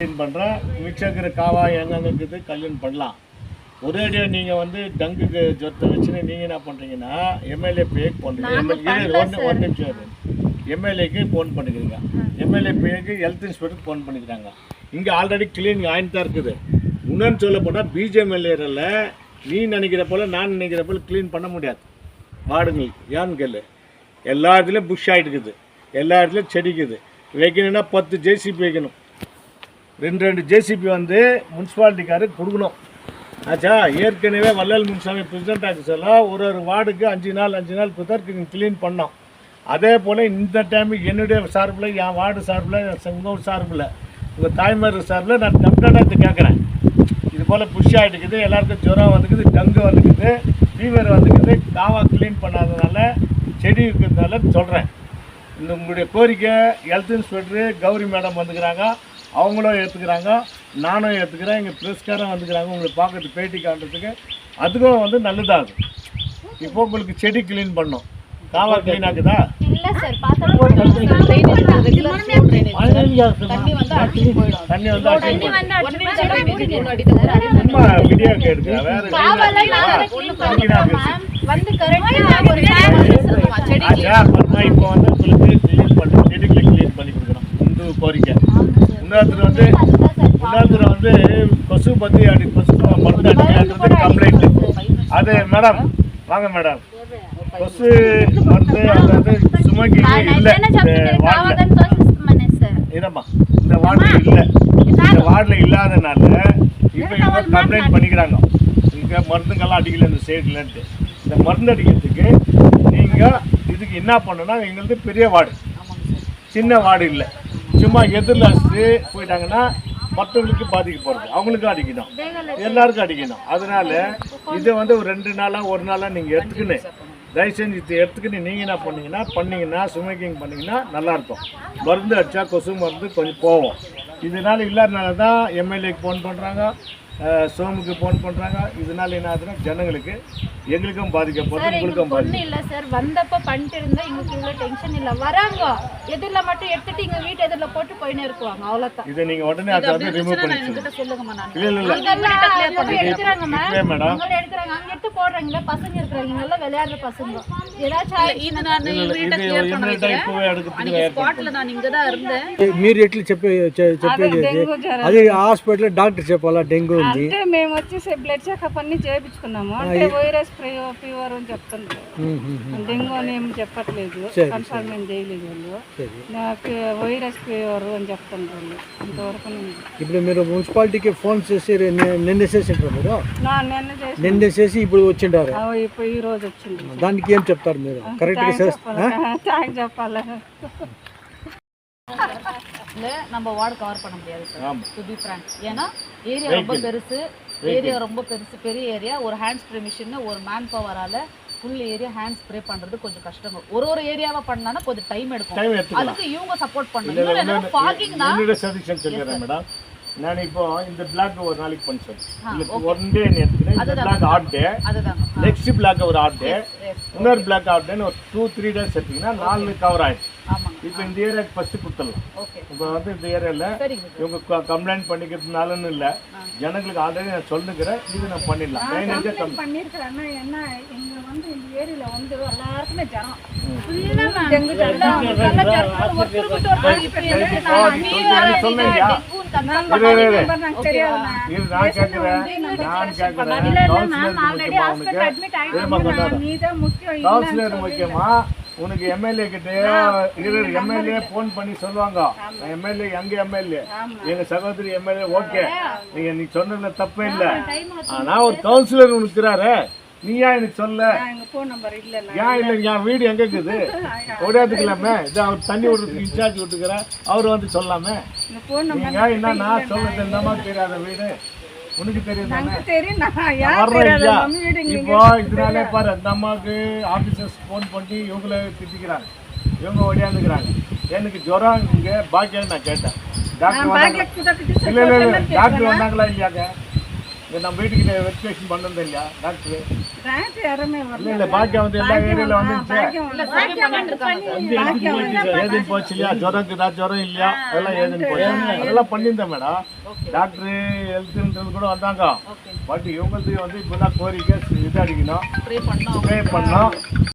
Clean பண்ணுறேன் இருக்கிற காவா எங்கெங்க இருக்குது கல்யாணம் பண்ணலாம் ஒரேடியாக நீங்கள் வந்து டங்குக்கு ஜொத்தை வச்சுன்னு நீங்கள் என்ன பண்ணுறீங்கன்னா எம்எல்ஏ பேக்கு பண்ணுறீங்க ஒன்று ஒரு நிமிஷம். எம்எல்ஏக்கு ஃபோன் பண்ணிக்கிறீங்க. எம்எல்ஏ பேக்கு ஹெல்த் இன்ஸ்பெக்டருக்கு ஃபோன் பண்ணிக்கிறாங்க. இங்கே ஆல்ரெடி க்ளீன் ஆயிட்டு தான் இருக்குது. இன்னொன்று சொல்ல போனால் பிஜேஎம்எல்ஏரில் நீ நினைக்கிற போல் நான் நினைக்கிற போல் க்ளீன் பண்ண முடியாது. வார்டுங்களுக்கு ஏன்னு கேளு? எல்லா இடத்துலையும் புஷ் ஆகிட்டு இருக்குது. எல்லா இடத்துலையும் செடிக்குது வைக்கணும்னா பத்து ஜேசிபி வைக்கணும். ரெண்டு ரெண்டு ஜேசிபி வந்து முனிசிபாலிட்டிக்காருக்கு கொடுக்கணும். ஆச்சா? ஏற்கனவே வள்ளல் முன்சாமி பிரசிடென்ட் ஆஃபீஸெல்லாம் ஒரு ஒரு வார்டுக்கு அஞ்சு நாள் அஞ்சு நாள் பிதற்கு க்ளீன் பண்ணோம். அதே போல் இந்த டைம் என்னுடைய சார்பில் என் வார்டு சார்பில் உங்கள் சார்பில் உங்கள் தாய்மார் சார்பில் நான் கம்ப்ளைண்ட் கேட்குறேன். இது போல் புஷ் ஆகிட்டுக்குது எல்லாருக்கும் ஜுரம் வந்துக்குது டங்கு வந்துக்குது ஃபீவர் வந்துக்குது காவா க்ளீன் பண்ணாதனால செடி இருக்கிறதுனால சொல்கிறேன் இந்த உங்களுடைய கோரிக்கை ஹெல்த் இன்ஸ்பெக்டரு கௌரி மேடம் வந்துக்கிறாங்க. அவங்களும் ஏற்றுக்கிறாங்க நானும் ஏற்றுக்கிறேன் எங்கள் ப்ரெஸ்காரன் வந்துக்கிறாங்க உங்களை பார்க்கறது பேட்டி காட்டுறதுக்கு அதுக்கும் வந்து நல்லதாகும் இப்போ உங்களுக்கு செடி க்ளீன் பண்ணோம் காவா க்ளீன் ஆகுதா இல்ல சார் பார்த்தா தண்ணி வந்து வீடியோ எடுக்கிறேன் வேற. வந்து ஒரு இப்போ வந்து உங்களுக்கு க்ளீன் பண்ணி செடிகளை க்ளீன் பண்ணி கொடுக்குறோம் இந்த கோரிக்கை இன்னொருத்தர் வந்து இன்னொருத்தர் வந்து கொசு பற்றி அடி கொசு மருந்து அடிக்கிறது கம்ப்ளைண்ட் அது மேடம் வாங்க மேடம் கொசு மருந்து அதாவது சுமைக்கு இல்லை. இதம்மா இந்த வார்டில். இல்லை. இந்த வார்டில் இல்லாதனால இப்போ இவங்க கம்ப்ளைண்ட் பண்ணிக்கிறாங்க. இங்கே மருந்துங்கெல்லாம் அடிக்கல இந்த சைட்லன்ட்டு இந்த மருந்து அடிக்கிறதுக்கு நீங்கள் இதுக்கு என்ன பண்ணணும்னா எங்களுது பெரிய வார்டு. சின்ன வார்டு இல்லை. சும்மா எதிரில் அடிச்சுட்டு போயிட்டாங்கன்னா மற்றவங்களுக்கு பாதிக்க போகிறது அவங்களுக்கும் அடிக்கணும். எல்லாருக்கும் அடிக்கணும். அதனால இதை வந்து ஒரு ரெண்டு நாளாக ஒரு நாளாக நீங்கள் எடுத்துக்கின்னு தயவு செஞ்சு இதை எடுத்துக்கின்னு நீங்கள் என்ன பண்ணீங்கன்னா பண்ணீங்கன்னா சுமைக்கிங் பண்ணிங்கன்னா நல்லாயிருக்கும் மருந்து அடித்தா கொசு மருந்து கொஞ்சம் போவோம் இதனால் இல்லாதனால தான் எம்எல்ஏக்கு ஃபோன் பண்ணுறாங்க சோமுக்கு ஃபோன் பண்ணுறாங்க இதனால என்ன ஆகுதுன்னா ஜனங்களுக்கு எங்களுக்கும் பாதிக்கப்படுது உங்களுக்கும் பாதிக்கும் ஒண்ணு இல்ல சார். வந்தப்ப பண்ணிட்டு இருந்தா எங்களுக்கு இவ்வளவு டென்ஷன் இல்ல. வராங்க. எதிரில மட்டும் எடுத்துட்டு எங்க வீட்டு எதிரில போட்டு போயின்னு இருக்குவாங்க. அவ்வளவுதான். இதை நீங்கள் உடனே அதை வந்து ரிமூவ் நான் இல்லை இல்லை எடுக்கிறாங்க மேடம் எடுக்கிறாங்க அங்க எடுத்து போடுறாங்க. பசங்க இருக்கிறாங்க. எல்லாம் விளையாடுற பசங்க. మీరు ఎట్లా చెప్పే చెప్పేది అది హాస్పిటల్ డాక్టర్ చెప్పాలా డెంగ్యూ ఉంది? మేము వచ్చేసి బ్లడ్ చెకప్ అన్ని చేయించుకున్నాము. అంటే వైరస్ ఫీవర్ అని చెప్తున్నారు డెంగ్యూ అని ఏమి చెప్పట్లేదు. కన్ఫర్మ్ ఏం చేయలేదు వాళ్ళు. వైరస్ ఫీవర్ అని చెప్తున్నారు వాళ్ళు. ఇంతవరకు ఇప్పుడు మీరు మున్సిపాలిటీకి ఫోన్ చేసి నిన్న చేసి నిన్న చేసి ఇప్పుడు వచ్చిండారు? ఇప్పుడు ఈ రోజు వచ్చింది దానికి ఏం చెప్తారు మీరు కరెక్ట్గా చేస్తా థ్యాంక్ చెప్పాలి இல்ல நம்ம வார்டு கவர் பண்ண முடியாது சார் ஆமா. டு பி ஃப்ராங்க் ஏன்னா ஏரியா ரொம்ப பெருசு ஏரியா ரொம்ப பெருசு பெரிய ஏரியா ஒரு ஹேண்ட் ஸ்ப்ரே மிஷின் ஒரு மேன் பவரால ஃபுல் ஏரியா ஹேண்ட் ஸ்ப்ரே பண்றது கொஞ்சம் கஷ்டம் ஒரு ஒரு ஏரியாவா பண்ணானா கொஞ்சம் டைம் எடுக்கும் டைம் எடுத்துக்கலாம் அதுக்கு இவங்க சப்போர்ட் இல்ல, பண்ணணும் இல்ல, இன்னொரு இன்னொன்னு- ஃபாகிங் தான் நான் இப்போ இந்த பிளாக் ஒரு நாளைக்கு இல்லை okay. ஒன் டே எடுத்துக்கிறேன் இந்த. பிளாக் ஆட் டே அதுதான் நெக்ஸ்ட் பிளாக் ஒரு ஆட் டே. இன்னொரு பிளாக் ஆட் டேன்னு ஒரு டூ த்ரீ டேஸ் எடுத்தீங்கன்னா நாலு கவர் ஆயிடும். ஆமாங்க. இப்போ இந்த ஏரியாக்கு ஃபர்ஸ்ட் கொடுத்துடலாம். ஓகே இப்போ வந்து இந்த ஏரியாவில் இவங்க கம்ப்ளைண்ட் பண்ணிக்கிறதுனாலன்னு இல்லை. ஜனங்களுக்கு ஆல்ரெடி நான் சொல்லுங்கிறேன் இது நான் பண்ணிடலாம். மைனேஜே கம்மி பண்ணிருக்கிறேன் என்ன இங்க வந்து இந்த ஏரியில வந்து எல்லாருக்குமே ஜனம் சொன்னீங்க கவுன்சிலர் முக்கியமா உனக்கு எம்எல்ஏ கிட்டயோ எம்எல்ஏ போன் பண்ணி சொல்லுவாங்க. எம்எல்ஏ எங்க எம்எல்ஏ எங்க சகோதரி எம்எல்ஏ ஓகே நீங்க நீ சொன்னதுல தப்பே இல்லை. ஆனா ஒரு கவுன்சிலர் உனக்குறாரு இருக்கிறாரு நீ ஏன் எனக்கு சொல்ல ஏன் இல்லை என் வீடு எங்க இருக்குது? ஓடியாதுக்கலாமே இது அவர் தண்ணி விடுறதுக்கு இன்சார்ஜ் விட்டுக்கிற அவர் வந்து சொல்லாமே. நீங்க என்னன்னா சொல்றது இந்த மாதிரி தெரியாத வீடு. உனக்கு தெரியும் தெரியும் இப்போ இதனாலே பாரு அந்த அம்மாவுக்கு ஆபீசர்ஸ் ஃபோன் பண்ணி இவங்கள திட்டிக்கிறாங்க. இவங்க ஓடியாந்துக்கிறாங்க எனக்கு ஜுரம் இங்க பாக்கியம் நான் கேட்டேன். டாக்டர் வந்தாங்களா? இல்லையாங்க? இது நம்ம வீட்டுக்கு வெரிஃபிகேஷன் பண்ணது இல்லையா டாக்டர்? டாக்டர் யாருமே இல்ல வரல. இல்ல பாக்கியம் வந்து எல்லா ஏரியால வந்துருச்சு. பாக்கியம் வரல. வந்து எடுத்து போயிடுச்சு. ஏதுன்னு போச்சு இல்லையா? ஜுரம் இருக்குதா? ஜுரம் இல்லையா? அதெல்லாம் ஏதுன்னு போச்சு. அதெல்லாம் பண்ணியிருந்தேன் மேடம். டாக்டர் ஹெல்த்ன்றது கூட வந்தாங்க. பட் இவங்களுக்கு வந்து இப்பதான் கோரிக்கை இது அடிக்கணும். ப்ரே பண்ணோம். ப்ரே பண்ணோம்.